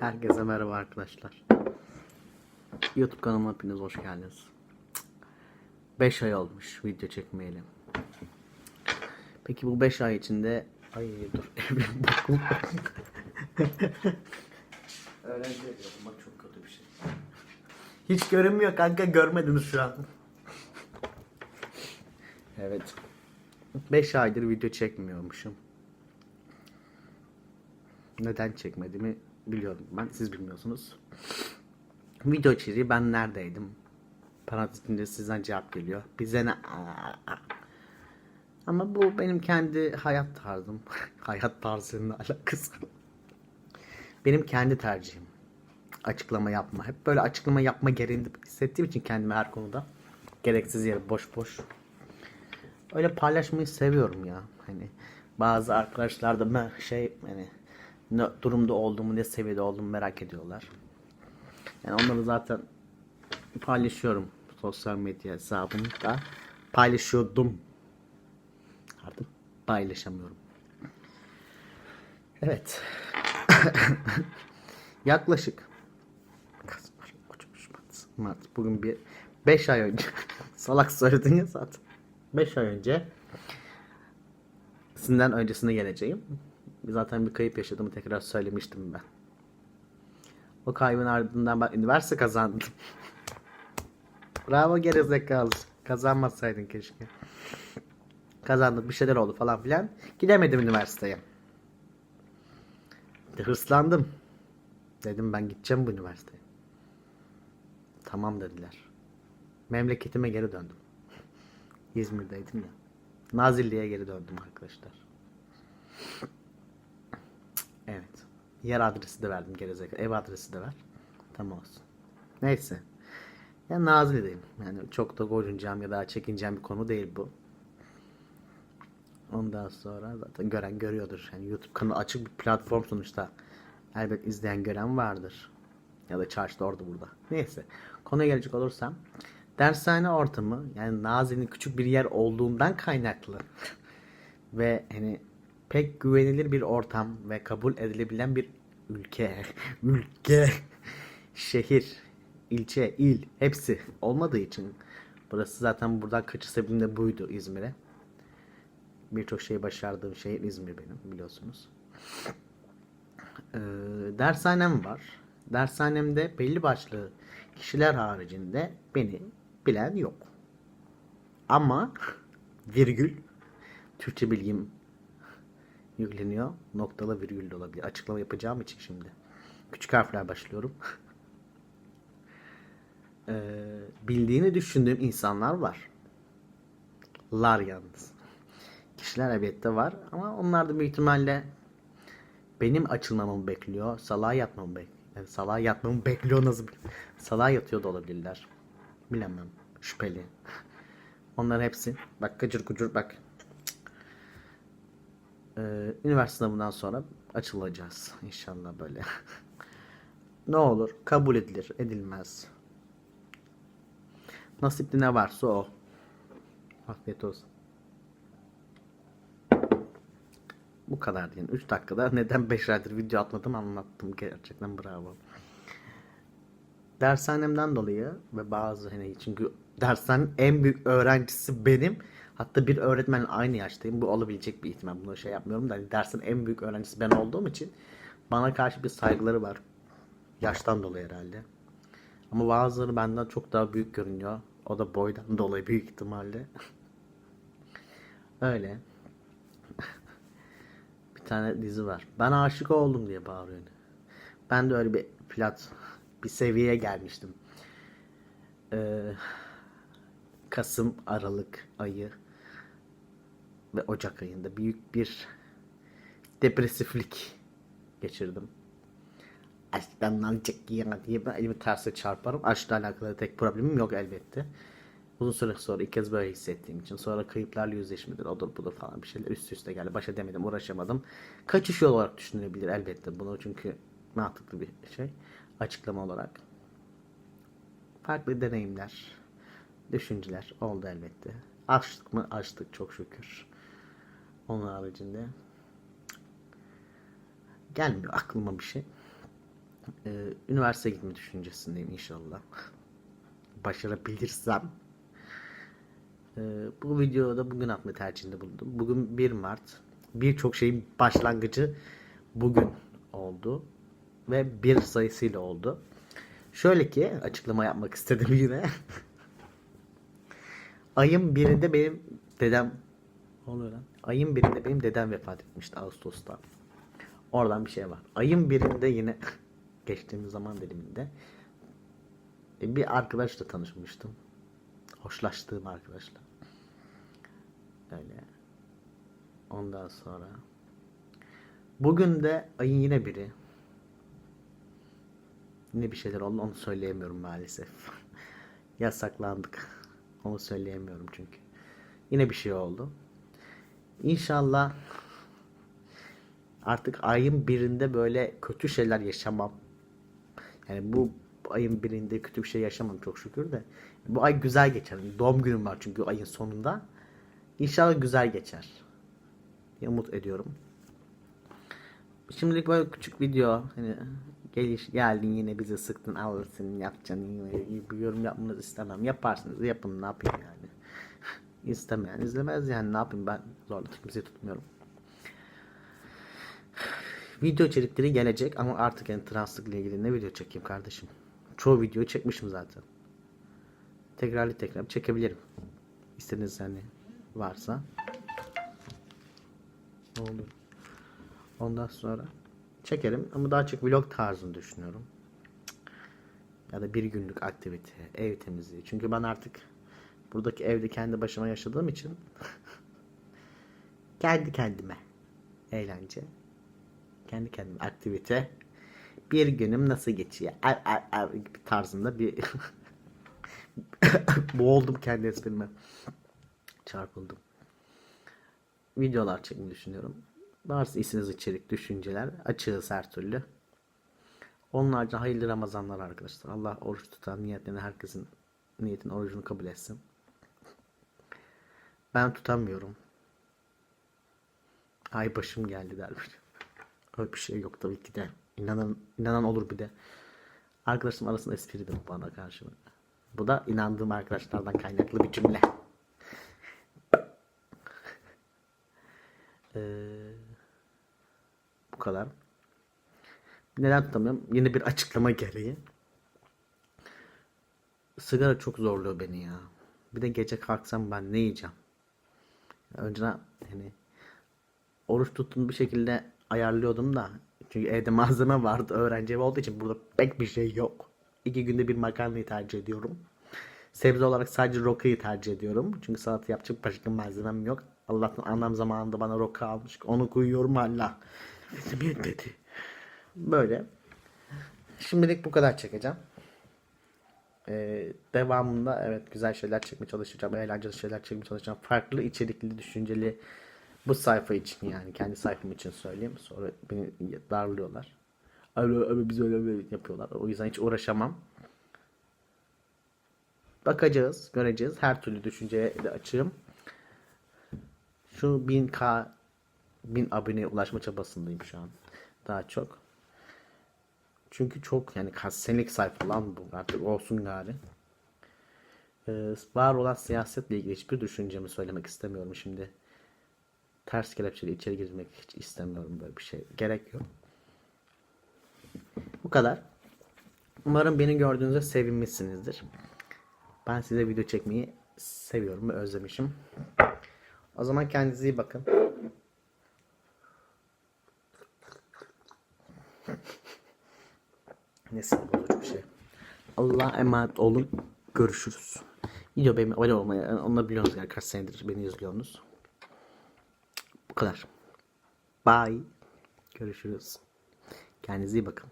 Herkese merhaba arkadaşlar. YouTube kanalıma hepiniz hoş geldiniz. 5 ay olmuş video çekmeyeli. Peki bu 5 ay içinde ay dur evim bakım. Öğrenci yapıyorum bak çok kötü bir şey. Hiç görünmüyor kanka görmediniz şu an. Evet. 5 aydır video çekmiyormuşum. Neden çekmediğimi biliyorum ben. Siz bilmiyorsunuz. Video içeriği ben neredeydim? Parantez içinde sizden cevap geliyor. Bize ne? Ama bu benim kendi hayat tarzım. hayat tarzının alakası. benim kendi tercihim. Açıklama yapma. Hep böyle açıklama yapma gereğini hissettiğim için kendimi her konuda. Gereksiz yere boş boş. Öyle paylaşmayı seviyorum ya. Hani bazı arkadaşlar da ben şey hani ne durumda olduğumu, ne seviyede olduğumu merak ediyorlar. Yani onları zaten paylaşıyorum sosyal medya hesabımda. Paylaşıyordum. Artık paylaşamıyorum. Evet. Yaklaşık Mart. Bugün bir 5 ay önce salak söyledin ya zaten. 5 ay önce sizden öncesine geleceğim. Zaten bir kayıp yaşadığımı tekrar söylemiştim ben. O kaybın ardından ben üniversite kazandım. Bravo gerizekalı. Kazanmasaydın keşke. Kazandık bir şeyler oldu falan filan. Gidemedim üniversiteye. Hırslandım. Dedim ben gideceğim bu üniversiteye. Tamam dediler. Memleketime geri döndüm. İzmir'deydim ya. Nazilli'ye geri döndüm arkadaşlar. Yer adresi de verdim gerizekalı. Ev adresi de ver. Tamam olsun. Neyse. Ya Nazilli'deyim. Yani çok da gocunacağım ya da çekineceğim bir konu değil bu. Ondan sonra zaten gören görüyordur. Yani YouTube kanalı açık bir platform sonuçta. Elbet izleyen gören vardır. Ya da çarşıda orada burada. Neyse. Konuya gelecek olursam. Dershane ortamı yani Nazilli'nin küçük bir yer olduğundan kaynaklı. Ve hani pek güvenilir bir ortam ve kabul edilebilen bir ülke, ülke, şehir, ilçe, il hepsi olmadığı için burası zaten buradan kaçış sebebim de buydu İzmir'e. Birçok şeyi başardığım şehir İzmir benim biliyorsunuz. Ee, dershanem var. Dershanemde belli başlı kişiler haricinde beni bilen yok. Ama virgül Türkçe bilgim yükleniyor. Noktalı virgül de olabilir. Açıklama yapacağım için şimdi. Küçük harfler başlıyorum. ee, bildiğini düşündüğüm insanlar var. Lar yalnız. Kişiler elbette var ama onlar da büyük ihtimalle benim açılmamı bekliyor. Salağa yatmamı bekliyor. Yani salağa yatmamı bekliyor nasıl? Salağa yatıyor da olabilirler. Bilemem. Şüpheli. Onların hepsi. Bak gıcır gucur bak. Ee, üniversite sınavından sonra açılacağız. İnşallah böyle. ne olur kabul edilir, edilmez. Nasipte ne varsa o. Afiyet olsun. Bu kadar diyelim. 3 dakikada neden 5 aydır video atmadım anlattım. Gerçekten bravo. Dershanemden dolayı ve bazı hani çünkü dershanenin en büyük öğrencisi benim. Hatta bir öğretmenle aynı yaştayım. Bu olabilecek bir ihtimal. Bunu şey yapmıyorum da hani dersin en büyük öğrencisi ben olduğum için bana karşı bir saygıları var. Yaştan dolayı herhalde. Ama bazıları benden çok daha büyük görünüyor. O da boydan dolayı büyük ihtimalle. Öyle. bir tane dizi var. Ben aşık oldum diye bağırıyor. Ben de öyle bir plat bir seviyeye gelmiştim. Ee, Kasım Aralık ayı ve Ocak ayında büyük bir depresiflik geçirdim. Aşktan alacak ya diye ben elimi terse çarparım. Aşkla alakalı tek problemim yok elbette. Uzun süre sonra ilk kez böyle hissettiğim için sonra kayıplarla yüzleşmedir, odur budur falan bir şeyler üst üste geldi. Baş edemedim, uğraşamadım. Kaçış yolu olarak düşünülebilir elbette bunu çünkü mantıklı bir şey. Açıklama olarak. Farklı deneyimler, düşünceler oldu elbette. Açtık mı? Açtık çok şükür. Onun haricinde gelmiyor aklıma bir şey. e, üniversite gitme düşüncesindeyim inşallah. Başarabilirsem. E, bu videoda bugün atma tercihinde bulundum. Bugün 1 Mart. Birçok şeyin başlangıcı bugün oldu. Ve bir sayısıyla oldu. Şöyle ki açıklama yapmak istedim yine. Ayın birinde benim dedem ne oluyor lan? Ayın birinde benim dedem vefat etmişti Ağustos'ta. Oradan bir şey var. Ayın birinde yine geçtiğimiz zaman diliminde bir arkadaşla tanışmıştım. Hoşlaştığım arkadaşla. Öyle. Ondan sonra bugün de ayın yine biri. Yine bir şeyler oldu onu söyleyemiyorum maalesef. Yasaklandık. Onu söyleyemiyorum çünkü. Yine bir şey oldu. İnşallah artık ayın birinde böyle kötü şeyler yaşamam. Yani bu ayın birinde kötü bir şey yaşamam çok şükür de. Bu ay güzel geçer. Doğum günüm var çünkü ayın sonunda. İnşallah güzel geçer. Umut ediyorum. Şimdilik böyle küçük video hani geliş geldin yine bizi sıktın alırsın yapacaksın yine bir yorum yapmanızı istemem yaparsınız yapın ne yapayım yani istemeyen izlemez. Yani ne yapayım? Ben zorla kimseyi tutmuyorum. Video içerikleri gelecek ama artık yani translıkla ilgili ne video çekeyim kardeşim? Çoğu videoyu çekmişim zaten. Tekrarlı tekrar çekebilirim. İstediğiniz hani varsa. Ne oldu? Ondan sonra çekerim ama daha çok vlog tarzını düşünüyorum. Ya da bir günlük aktivite, ev temizliği. Çünkü ben artık buradaki evde kendi başıma yaşadığım için kendi kendime eğlence, kendi kendime aktivite, bir günüm nasıl geçiyor er, er, er tarzında bir boğuldum kendi esprime. Çarpıldım. Videolar çekmeyi düşünüyorum. Varsa istediğiniz içerik, düşünceler açığız her türlü. Onlarca hayırlı Ramazanlar arkadaşlar. Allah oruç tutan niyetlerini herkesin niyetin orucunu kabul etsin. Ben tutamıyorum. Ay başım geldi dermiş. Öyle bir şey yok tabii ki de. İnanan, inanan olur bir de. Arkadaşım arasında espridir bu bana karşı. Bu da inandığım arkadaşlardan kaynaklı bir cümle. Ee, bu kadar. Neden tutamıyorum? Yine bir açıklama gereği. Sigara çok zorluyor beni ya. Bir de gece kalksam ben ne yiyeceğim? Önceden hani oruç tuttuğum bir şekilde ayarlıyordum da. Çünkü evde malzeme vardı. Öğrenci evi olduğu için burada pek bir şey yok. İki günde bir makarnayı tercih ediyorum. Sebze olarak sadece rokayı tercih ediyorum. Çünkü salata yapacak başka malzemem yok. Allah'tan annem zamanında bana roka almış. Onu koyuyorum hala. Bizim yetmedi. Böyle. Şimdilik bu kadar çekeceğim. Ee, devamında evet güzel şeyler çekmeye çalışacağım. Eğlenceli şeyler çekmeye çalışacağım. Farklı içerikli, düşünceli bu sayfa için yani kendi sayfam için söyleyeyim. Sonra beni darlıyorlar. Öyle, öyle biz öyle, öyle yapıyorlar. O yüzden hiç uğraşamam. Bakacağız, göreceğiz. Her türlü düşünceye de açığım. Şu 1000k 1000 aboneye ulaşma çabasındayım şu an. Daha çok. Çünkü çok yani kaç senelik sayfa lan bu artık olsun gari. Ee, var olan siyasetle ilgili hiçbir düşüncemi söylemek istemiyorum şimdi. Ters kelepçeli içeri girmek hiç istemiyorum böyle bir şey. Gerek yok. Bu kadar. Umarım beni gördüğünüzde sevinmişsinizdir. Ben size video çekmeyi seviyorum ve özlemişim. O zaman kendinize iyi bakın. Ne sinir bozucu bir şey. Allah'a emanet olun. Görüşürüz. Video beğenmeyi, abone olmayı, onu biliyorsunuz yani kaç senedir beni izliyorsunuz. Bu kadar. Bye. Görüşürüz. Kendinize iyi bakın.